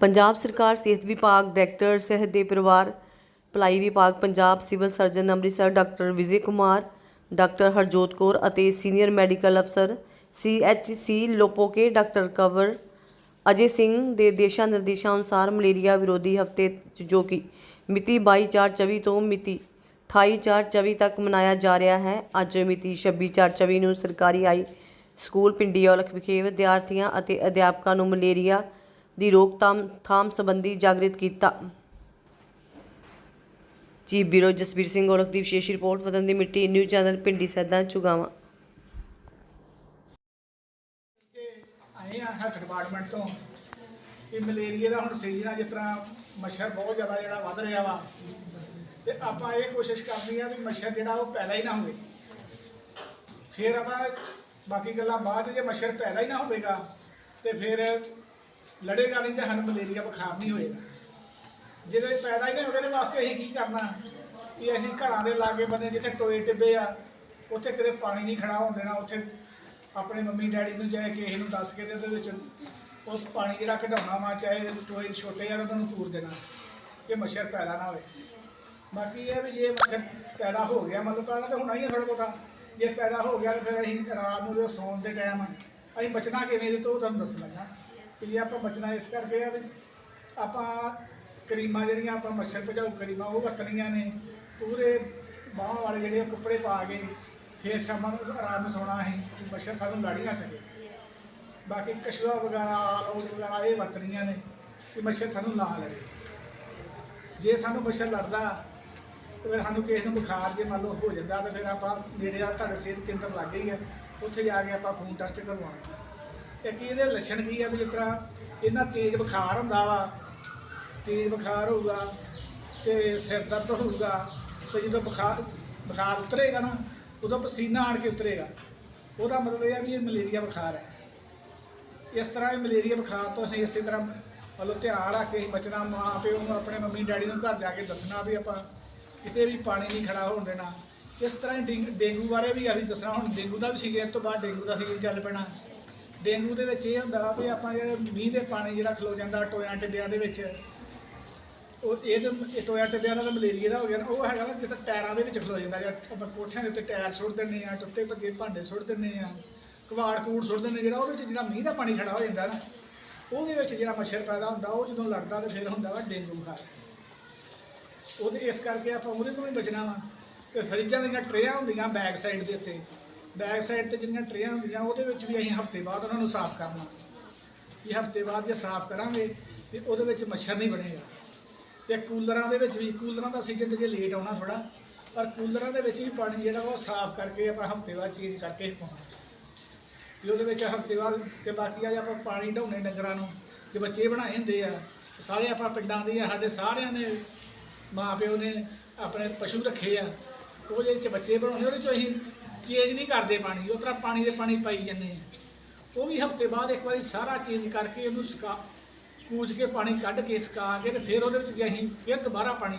ਪੰਜਾਬ ਸਰਕਾਰ, ਸਿਹਤ ਵਿਭਾਗ, ਡਾਇਰੈਕਟਰ, ਸਿਹਤ ਦੇ ਪਰਿਵਾਰ, ਭਲਾਈ ਵਿਭਾਗ, Punjab civil surgeon Amritsar doctor Vijay Kumar, doctor Harjot Kaur ਅਤੇ ਸੀਨੀਅਰ ਮੈਡੀਕਲ ਅਫਸਰ ਸੀਐਚਸੀ ਲੋਪੋਕੇ, ਡਾਕਟਰ ਕਵਰ ਅਜੇ ਸਿੰਘ ਦੇ ਦਿਸ਼ਾ ਨਿਰਦੇਸ਼ਾਂ ਅਨੁਸਾਰ ਮਲੇਰੀਆ ਵਿਰੋਧੀ ਹਫ਼ਤੇ ਜੋ ਕਿ ਮਿਤੀ 22/4/24 ਤੋਂ ਮਿਤੀ 28/4/24 ਤੱਕ ਮਨਾਇਆ ਜਾ ਰਿਹਾ ਹੈ, ਅੱਜ ਮਿਤੀ 26/4/24 ਨੂੰ ਸਰਕਾਰੀ ਹਾਈ ਸਕੂਲ ਪਿੰਡੀ ਔਲਖ ਵਿਖੇ ਵਿਦਿਆਰਥੀਆਂ ਅਤੇ ਅਧਿਆਪਕਾਂ ਨੂੰ ਮਲੇਰੀਆ ਦੀ ਰੋਕਥਾਮ ਥਾਮ ਸੰਬੰਧੀ ਜਾਗਰਿਤ ਕੀਤਾ। ਜੀ ਬਿਊਰੋ ਜਸਵੀਰ ਸਿੰਘ ਔਲਖ ਦੀ ਵਿਸ਼ੇਸ਼ ਰਿਪੋਰਟ, ਵਤਨ ਦੀ ਮਿੱਟੀ, ਨਿਊਜ਼ ਚੈਨਲ ਪਿੰਡੀ ਸੈਦਾ, ਚੁਗਾਵਾਂ। ਆਏ ਆ ਹੈਲਥ ਡਿਪਾਰਟਮੈਂਟ ਤੋਂ। ਕਿ ਮਲੇਰੀਆ ਦਾ ਹੁਣ ਸੀਜ਼ਨ ਆ, ਜਿਸ ਤਰ੍ਹਾਂ ਮੱਛਰ ਬਹੁਤ ਜ਼ਿਆਦਾ ਜਿਹੜਾ ਵੱਧ ਰਿਹਾ ਵਾ। ਤੇ ਆਪਾਂ ਇਹ ਕੋਸ਼ਿਸ਼ ਕਰਨੀ ਆ ਵੀ ਮੱਛਰ ਜਿਹੜਾ ਉਹ ਪੈਦਾ ਹੀ ਨਾ ਹੋਵੇ। ਫਿਰ ਆਪਾਂ ਬਾਕੀ ਗੱਲਾਂ ਬਾਅਦ ਜੇ ਮੱਛਰ ਪੈਦਾ ਹੀ ਨਾ ਹੋਵੇਗਾ, ਤੇ ਫਿਰ ਲੜੇਗਾ ਨਹੀਂ ਤੇ ਸਾਨੂੰ ਮਲੇਰੀਆ ਬੁਖਾਰ ਨਹੀਂ ਹੋਏਗਾ। ਜਿਹਦੇ ਪੈਦਾ ਹੀ ਨਹੀਂ ਹੋਵੇ ਉਹਦੇ ਵਾਸਤੇ ਅਸੀਂ ਕੀ ਕਰਨਾ? ਕਿ ਅਸੀਂ ਘਰਾਂ ਦੇ ਲਾਗੇ ਬੰਨੇ ਜਿੱਥੇ ਟੋਏ ਟਿੱਬੇ ਆ, ਉੱਥੇ ਕਿਤੇ ਪਾਣੀ ਨਹੀਂ ਖੜਾ ਹੋਣ ਦੇਣਾ, ਉੱਥੇ ਆਪਣੇ ਮੰਮੀ ਡੈਡੀ ਨੂੰ ਚਾਹੇ ਕਿਸੇ ਨੂੰ ਦੱਸ ਕੇ ਤੇ ਉਹਦੇ ਵਿੱਚ ਉਹ ਪਾਣੀ ਜਿਹੜਾ ਕਢਾਉਣਾ ਵਾ, ਚਾਹੇ ਟੋਏ ਛੋਟੇ ਆ, ਉਹਨਾਂ ਨੂੰ ਪੂਰ ਦੇਣਾ। ਕਿ ਮੱਛਰ ਪੈਦਾ ਨਾ ਹੋਵੇ ਬਾਕੀ ਇਹ ਵੀ ਜੇ ਮੱਛਰ ਪੈਦਾ ਹੋ ਗਿਆ, ਮਤਲਬ ਪੈਦਾ ਤਾਂ ਹੋਣਾ ਹੀ ਹੈ ਥੋੜਾ ਬਹੁਤਾ। ਜੇ ਪੈਦਾ ਹੋ ਗਿਆ ਤਾਂ ਫਿਰ ਅਸੀਂ ਰਾਤ ਨੂੰ ਜਦੋਂ ਸੌਣ ਦੇ ਟਾਈਮ ਅਸੀਂ ਬਚਣਾ ਕਿਵੇਂ? ਇਹਦੇ ਤੋਂ ਉਹ ਤੁਹਾਨੂੰ ਦੱਸਣਾ ਹੈ ਕਿ ਜੇ ਆਪਾਂ ਬਚਣਾ ਇਸ ਕਰਕੇ ਆ ਵੀ ਆਪਾਂ ਕਰੀਮਾਂ ਜਿਹੜੀਆਂ ਆਪਾਂ ਮੱਛਰ ਭਜਾਊ ਕਰੀਮਾਂ, ਉਹ ਵਰਤਣੀਆਂ ਨੇ। ਪੂਰੇ ਬਾਹਾਂ ਵਾਲੇ ਜਿਹੜੇ ਕੱਪੜੇ ਪਾ ਕੇ ਫਿਰ ਸ਼ਾਮਾਂ ਨੂੰ ਆਰਾਮ ਨਾਲ ਸੌਣਾ ਅਸੀਂ, ਕਿ ਮੱਛਰ ਸਾਨੂੰ ਲੜ ਹੀ ਨਾ ਸਕੇ। ਬਾਕੀ ਕਛੂਆ ਵਗੈਰਾ, ਆਲ ਵਗੈਰਾ ਇਹ ਵਰਤਣੀਆਂ ਨੇ ਕਿ ਮੱਛਰ ਸਾਨੂੰ ਨਾ ਲੜੇ। ਜੇ ਸਾਨੂੰ ਮੱਛਰ ਲੜਦਾ, ਤੇ ਫਿਰ ਸਾਨੂੰ ਕਿਸੇ ਨੂੰ ਬੁਖਾਰ ਜੇ ਮੰਨ ਲਓ ਹੋ ਜਾਂਦਾ, ਤਾਂ ਫਿਰ ਆਪਾਂ ਨੇੜੇ ਆ, ਤੁਹਾਡੇ ਸਿਹਤ ਕੇਂਦਰ ਲੱਗ ਗਈ ਹੈ, ਉੱਥੇ ਜਾ ਕੇ ਆਪਾਂ ਖੂਨ ਟੈਸਟ ਕਰਵਾਉਣਾ। ਇੱਕ ਇਹਦੇ ਲੱਛਣ ਕੀ ਆ ਵੀ ਜਿਸ ਤਰ੍ਹਾਂ ਇਹਨਾਂ ਤੇਜ਼ ਬੁਖਾਰ ਹੁੰਦਾ ਵਾ, ਤੇਜ਼ ਬੁਖਾਰ ਹੋਊਗਾ ਤੇ ਸਿਰ ਦਰਦ ਹੋਊਗਾ ਤੇ ਜਦੋਂ ਬੁਖਾਰ ਬੁਖਾਰ ਉਤਰੇਗਾ ਨਾ, ਉਦੋਂ ਪਸੀਨਾ ਆਣ ਕੇ ਉਤਰੇਗਾ। ਉਹਦਾ ਮਤਲਬ ਇਹ ਆ ਵੀ ਇਹ ਮਲੇਰੀਆ ਬੁਖਾਰ ਹੈ। ਇਸ ਤਰ੍ਹਾਂ ਇਹ ਮਲੇਰੀਆ ਬੁਖਾਰ ਤੋਂ ਅਸੀਂ ਇਸੇ ਤਰ੍ਹਾਂ ਮਤਲਬ ਧਿਆਨ ਰੱਖ ਕੇ ਅਸੀਂ ਬਚਣਾ, ਮਾਂ ਪਿਓ ਨੂੰ, ਆਪਣੇ ਮੰਮੀ, ਡੈਡੀ ਨੂੰ ਘਰ ਜਾ ਕੇ ਦੱਸਣਾ ਵੀ ਆਪਾਂ ਕਿਤੇ ਵੀ ਪਾਣੀ ਨਹੀਂ ਖੜਾ ਹੋਣ ਦੇਣਾ। ਇਸ ਤਰ੍ਹਾਂ ਹੀ ਡੇਂਗ- ਡੇਂਗੂ ਬਾਰੇ ਵੀ ਅਸੀਂ ਦੱਸਣਾ, ਹੁਣ ਡੇਂਗੂ ਦਾ ਵੀ ਸੀਜ਼ਨ ਇਸ ਤੋਂ ਬਾਅਦ ਡੇਂਗੂ ਦਾ ਸੀਜ਼ਨ ਚੱਲ ਪੈਣਾ। ਡੇਂਗੂ ਦੇ ਵਿੱਚ ਇਹ ਹੁੰਦਾ ਵੀ ਆਪਾਂ ਜਿਹੜਾ ਮੀਂਹ ਦੇ ਪਾਣੀ ਜਿਹੜਾ ਖਲੋ ਜਾਂਦਾ ਟੋਇਆਂ ਟਿੱਡਿਆਂ ਦੇ ਵਿੱਚ, ਉਹ ਇਹ ਤਾਂ ਇਹ ਟੋਇਆਂ ਟਿੱਡਿਆਂ ਦਾ ਤਾਂ ਮਲੇਰੀਆ ਦਾ ਹੋ ਗਿਆ ਨਾ, ਉਹ ਹੈਗਾ ਨਾ ਜਿੱਥੇ ਟਾਇਰਾਂ ਦੇ ਵਿੱਚ ਖਲੋ ਜਾਂਦਾ ਜਾਂ ਆਪਾਂ ਕੋਠਿਆਂ ਦੇ ਉੱਤੇ ਟਾਇਰ ਸੁੱਟ ਦਿੰਦੇ ਆ ਟੁੱਟੇ ਭੱਜੇ ਭਾਂਡੇ ਸੁੱਟ ਦਿੰਦੇ ਆ ਕਵਾੜ ਕੂੜ ਸੁੱਟ ਦਿੰਦੇ ਜਿਹੜਾ ਉਹਦੇ ਵਿੱਚ ਜਿਹੜਾ ਮੀਂਹ ਦਾ ਪਾਣੀ ਖੜਾ ਹੋ ਜਾਂਦਾ ਨਾ, ਉਹਦੇ ਵਿੱਚ ਜਿਹੜਾ ਮੱਛਰ ਪੈਦਾ ਹੁੰਦਾ, ਉਹ ਜਦੋਂ ਲੱਗਦਾ ਤੇ ਫਿਰ ਹੁੰਦਾ ਵਾ ਡੇਂਗੂ ਬੁਖਾਰ। ਉਹਦੇ ਇਸ ਕਰਕੇ ਆਪਾਂ ਉਹਦੇ ਤੋਂ ਵੀ ਬਚਣਾ ਵਾ, ਤੇ ਫਰਿੱਜਾਂ ਦੀਆਂ ਟਰੇਆਂ ਹੁੰਦੀਆਂ ਬੈਕ ਸਾਈਡ ਦੇ ਉੱਤੇ ਬੈਕ ਸਾਈਡ ਤੇ ਜਿਹੜੀਆਂ ਟਰੇਆਂ ਹੁੰਦੀਆਂ, ਉਹਦੇ ਵਿੱਚ ਵੀ ਅਸੀਂ ਹਫ਼ਤੇ ਬਾਅਦ ਉਹਨਾਂ ਨੂੰ ਸਾਫ਼ ਕਰਨਾ। ਕਿ ਹਫ਼ਤੇ ਬਾਅਦ ਜੇ ਸਾਫ਼ ਕਰਾਂਗੇ, ਤੇ ਉਹਦੇ ਵਿੱਚ ਮੱਛਰ ਨਹੀਂ ਬਣੇਗਾ। ਤੇ ਕੂਲਰਾਂ ਦੇ ਵਿੱਚ ਵੀ, ਕੂਲਰਾਂ ਦਾ ਸੀਜ਼ਨ ਤੇ ਜੇ ਲੇਟ ਆਉਣਾ ਥੋੜਾ ਪਰ ਕੂਲਰਾਂ ਦੇ ਵਿੱਚ ਵੀ ਪਾਣੀ ਜਿਹੜਾ ਵਾ ਉਹ ਸਾਫ਼ ਕਰਕੇ ਆਪਾਂ ਹਫ਼ਤੇ ਬਾਅਦ ਚੇਂਜ ਕਰਕੇ ਪਾਉਣਾ ਵੀ ਉਹਦੇ ਵਿੱਚ ਹਫ਼ਤੇ ਬਾਅਦ ਤੇ ਬਾਕੀ ਆ ਜੇ ਆਪਾਂ ਪਾਣੀ ਢਾਉਣੇ ਡੰਗਰਾਂ ਨੂੰ, ਜੇ ਬੱਚੇ ਬਣਾਏ ਹੁੰਦੇ ਆ, ਸਾਰੇ ਆਪਾਂ ਪਿੰਡਾਂ ਦੇ ਆ, ਸਾਡੇ ਸਾਰਿਆਂ ਨੇ ਮਾਂ ਪਿਓ ਨੇ ਆਪਣੇ ਪਸ਼ੂ ਰੱਖੇ ਆ, ਉਹ ਜਿਹੜੇ ਚ ਬੱਚੇ ਬਣਾਉਂਦੇ, ਉਹਦੇ 'ਚੋਂ ਅਸੀਂ ਚੇਂਜ ਨਹੀਂ ਕਰਦੇ ਪਾਣੀ ਉਹ ਤਰ੍ਹਾਂ ਪਾਣੀ ਦੇ ਪਾਣੀ ਪਾਈ ਜਾਂਦੇ ਆ। ਉਹ ਵੀ ਹਫ਼ਤੇ ਬਾਅਦ ਇੱਕ ਵਾਰੀ ਸਾਰਾ ਚੇਂਜ ਕਰਕੇ ਉਹਨੂੰ ਸਕਾ ਕੂਚ ਕੇ ਪਾਣੀ ਕੱਢ ਕੇ, ਸੁਕਾ ਕੇ ਤੇ ਫਿਰ ਉਹਦੇ ਵਿੱਚ ਜੇ ਅਸੀਂ ਫਿਰ ਦੁਬਾਰਾ ਪਾਣੀ